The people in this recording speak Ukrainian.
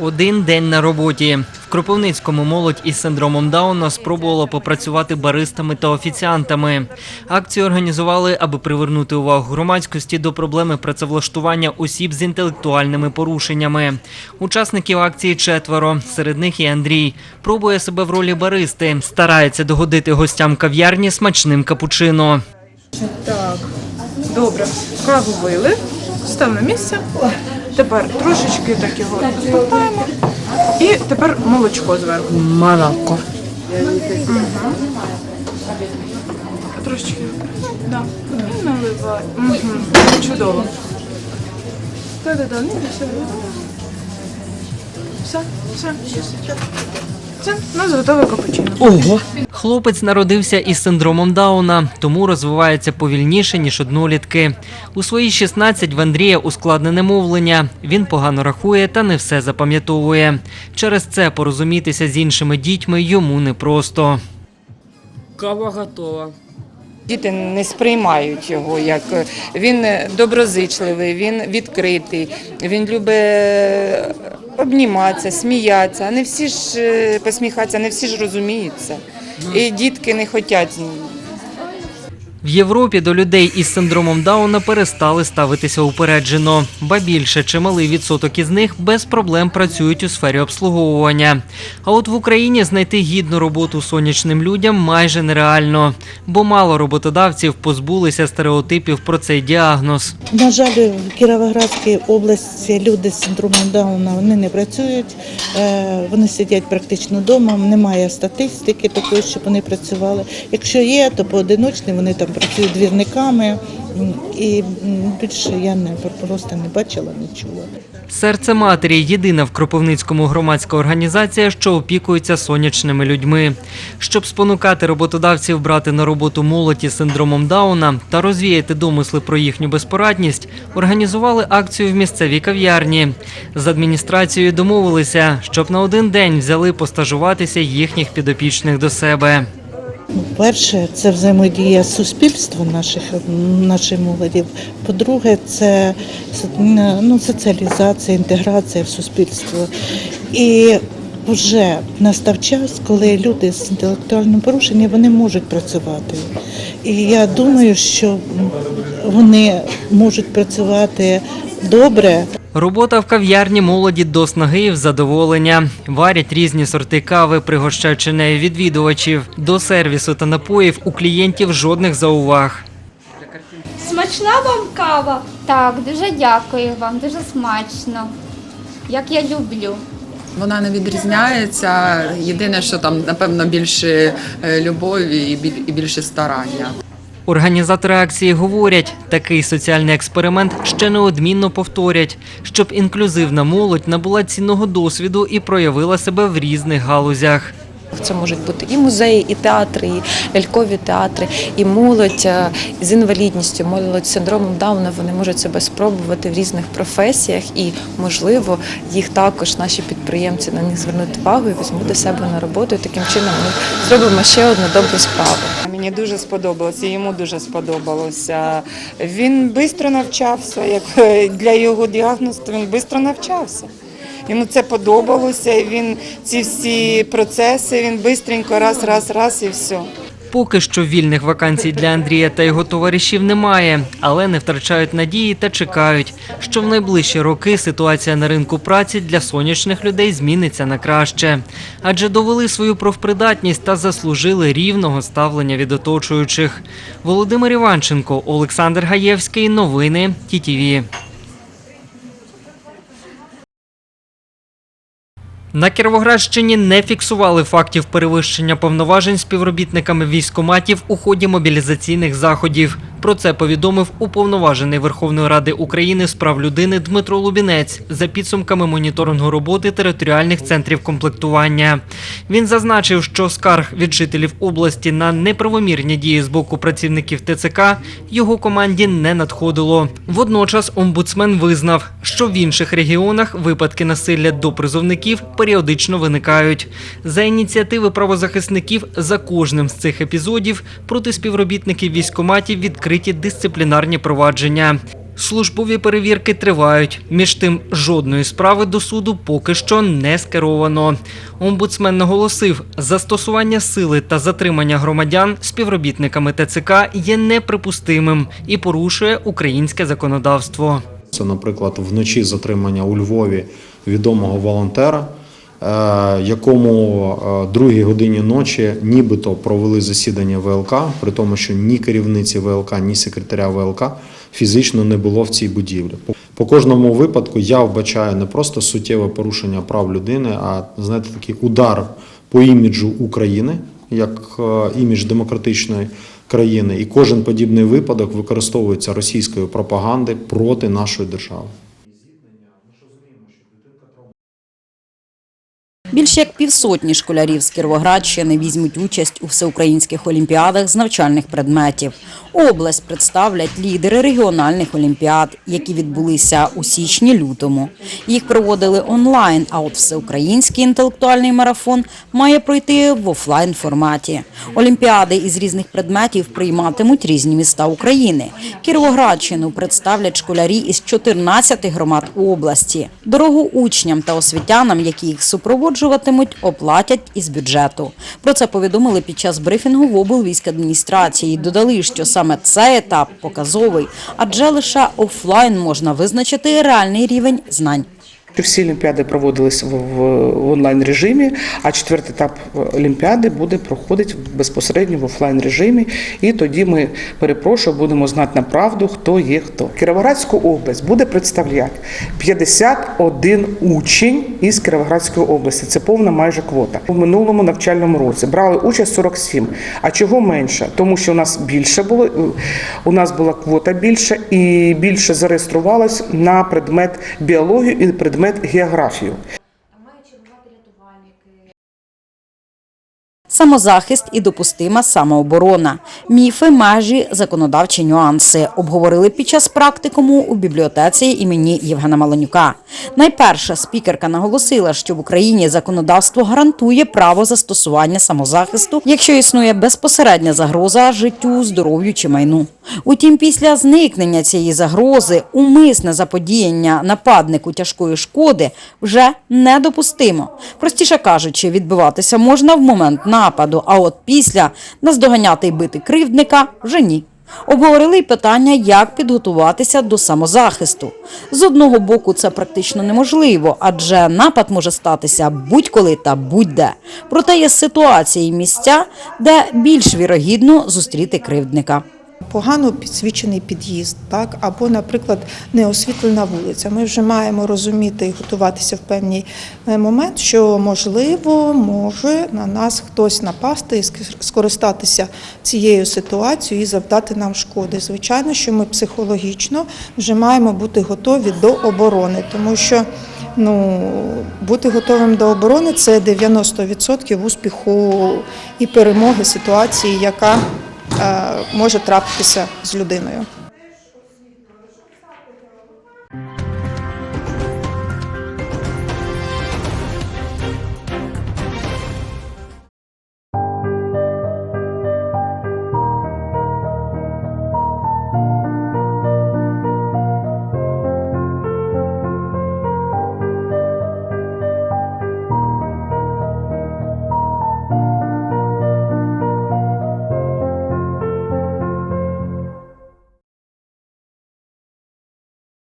Один день на роботі. В Кропивницькому молодь із синдромом Дауна спробувала попрацювати баристами та офіціантами. Акцію організували, аби привернути увагу громадськості до проблеми працевлаштування осіб з інтелектуальними порушеннями. Учасників акції четверо. Серед них і Андрій. Пробує себе в ролі баристи. Старається догодити гостям кав'ярні смачним капучино. Так, добре. Каву вили, став на місце. Тепер трошечки так його розпортаємо. І тепер молочко зверху. Молоко. Трошечки. Да. І наливай. Угу. Чудово. Та-да-да, ну все. Все, все. Все, у нас капучино. Ого! Хлопець народився із синдромом Дауна, тому розвивається повільніше, ніж однолітки. У свої 16 в Андрія ускладнене мовлення. Він погано рахує та не все запам'ятовує. Через це порозумітися з іншими дітьми йому непросто. Кава готова. Діти не сприймають його як він доброзичливий, він відкритий, він любить обніматися, сміятися. Не всі ж е, посміхатися, не всі ж розуміються. І дітки не хочуть. В Європі до людей із синдромом Дауна перестали ставитися упереджено. Ба більше, чималий відсоток із них без проблем працюють у сфері обслуговування. А от в Україні знайти гідну роботу сонячним людям майже нереально, бо мало роботодавців позбулися стереотипів про цей діагноз. На жаль, в Кіровоградській області люди з синдромом Дауна вони не працюють, е, вони сидять практично вдома, немає статистики такої, щоб вони працювали. Якщо є, то поодиночні вони там працюють двірниками. І більше я не просто не бачила, не чула. Серце матері єдина в Кропивницькому громадська організація, що опікується сонячними людьми. Щоб спонукати роботодавців брати на роботу молодь із синдромом Дауна та розвіяти домисли про їхню безпорадність, організували акцію в місцевій кав'ярні. З адміністрацією домовилися, щоб на один день взяли постажуватися їхніх підопічних до себе. Перше, це взаємодія суспільства наших нашої молоді. По-друге, це ну, соціалізація, інтеграція в суспільство. І вже настав час, коли люди з інтелектуальним порушенням вони можуть працювати. І я думаю, що вони можуть працювати добре. Робота в кав'ярні молоді до снаги і в задоволення. Варять різні сорти кави, пригощаючи нею відвідувачів. До сервісу та напоїв у клієнтів жодних зауваг. Смачна вам кава? Так, дуже дякую вам, дуже смачно. Як я люблю. Вона не відрізняється. Єдине, що там напевно більше е, любові і більше старання. Організатори акції говорять, такий соціальний експеримент ще неодмінно повторять, щоб інклюзивна молодь набула цінного досвіду і проявила себе в різних галузях. Це можуть бути і музеї, і театри, і лялькові театри, і молодь е, з інвалідністю, молодь з синдромом Дауна. Вони можуть себе спробувати в різних професіях, і можливо їх також наші підприємці на них звернуть увагу і візьмуть до себе на роботу. І таким чином ми зробимо ще одну добру справу. Мені дуже сподобалося, йому дуже сподобалося. Він швидко навчався, як е, для його діагнозу, він швидко навчався. Йому це подобалося, він ці всі процеси, він швидко раз, раз, раз і все. Поки що вільних вакансій для Андрія та його товаришів немає, але не втрачають надії та чекають, що в найближчі роки ситуація на ринку праці для сонячних людей зміниться на краще, адже довели свою профпридатність та заслужили рівного ставлення від оточуючих. Володимир Іванченко, Олександр Гаєвський. Новини ТІТІВІ. На Кіровоградщині не фіксували фактів перевищення повноважень співробітниками військоматів у ході мобілізаційних заходів. Про це повідомив уповноважений Верховної Ради України з прав людини Дмитро Лубінець за підсумками моніторингу роботи територіальних центрів комплектування. Він зазначив, що скарг від жителів області на неправомірні дії з боку працівників ТЦК його команді не надходило. Водночас омбудсмен визнав, що в інших регіонах випадки насилля до призовників періодично виникають. За ініціативи правозахисників за кожним з цих епізодів проти співробітників військоматів відкриті дисциплінарні провадження. Службові перевірки тривають. Між тим, жодної справи до суду поки що не скеровано. Омбудсмен наголосив, застосування сили та затримання громадян співробітниками ТЦК є неприпустимим і порушує українське законодавство. Це, наприклад, вночі затримання у Львові відомого волонтера, якому е, другій годині ночі нібито провели засідання ВЛК, при тому, що ні керівниці ВЛК, ні секретаря ВЛК фізично не було в цій будівлі. По- кожному випадку я вбачаю не просто суттєве порушення прав людини, а знаєте, такий удар по іміджу України як е, імідж демократичної країни. І кожен подібний випадок використовується російською пропагандою проти нашої держави. Більше як півсотні школярів з Кіровоградщини візьмуть участь у всеукраїнських олімпіадах з навчальних предметів. Область представлять лідери регіональних олімпіад, які відбулися у січні-лютому. Їх проводили онлайн, а от всеукраїнський інтелектуальний марафон має пройти в офлайн форматі. Олімпіади із різних предметів прийматимуть різні міста України. Кіровоградщину представлять школярі із 14 громад області. Дорогу учням та освітянам, які їх супроводжуватимуть, оплатять із бюджету. Про це повідомили під час брифінгу в облвійськадміністрації. Додали, що саме цей етап показовий, адже лише офлайн можна визначити реальний рівень знань. Всі олімпіади проводились в, онлайн режимі, а четвертий етап олімпіади буде проходити безпосередньо в офлайн режимі. І тоді ми перепрошую, будемо знати на правду, хто є хто. Кіровоградську область буде представляти 51 учень із Кіровоградської області. Це повна майже квота. У минулому навчальному році брали участь 47. А чого менше? Тому що у нас більше було у нас була квота більша і більше зареєструвалось на предмет біологію і предмет географію. Самозахист і допустима самооборона. Міфи, межі, законодавчі нюанси обговорили під час практикуму у бібліотеці імені Євгена Малонюка. Найперше спікерка наголосила, що в Україні законодавство гарантує право застосування самозахисту, якщо існує безпосередня загроза життю, здоров'ю чи майну. Утім, після зникнення цієї загрози умисне заподіяння нападнику тяжкої шкоди вже недопустимо. Простіше кажучи, відбиватися можна в момент нападу, а от після наздоганяти й бити кривдника вже ні. Обговорили й питання, як підготуватися до самозахисту. З одного боку, це практично неможливо, адже напад може статися будь-коли та будь-де. Проте є ситуації і місця, де більш вірогідно зустріти кривдника. Погано підсвічений під'їзд, так або, наприклад, неосвітлена вулиця. Ми вже маємо розуміти і готуватися в певний е, момент, що можливо може на нас хтось напасти і ск- скористатися цією ситуацією і завдати нам шкоди. Звичайно, що ми психологічно вже маємо бути готові до оборони, тому що ну бути готовим до оборони це 90% успіху і перемоги ситуації, яка може трапитися з людиною.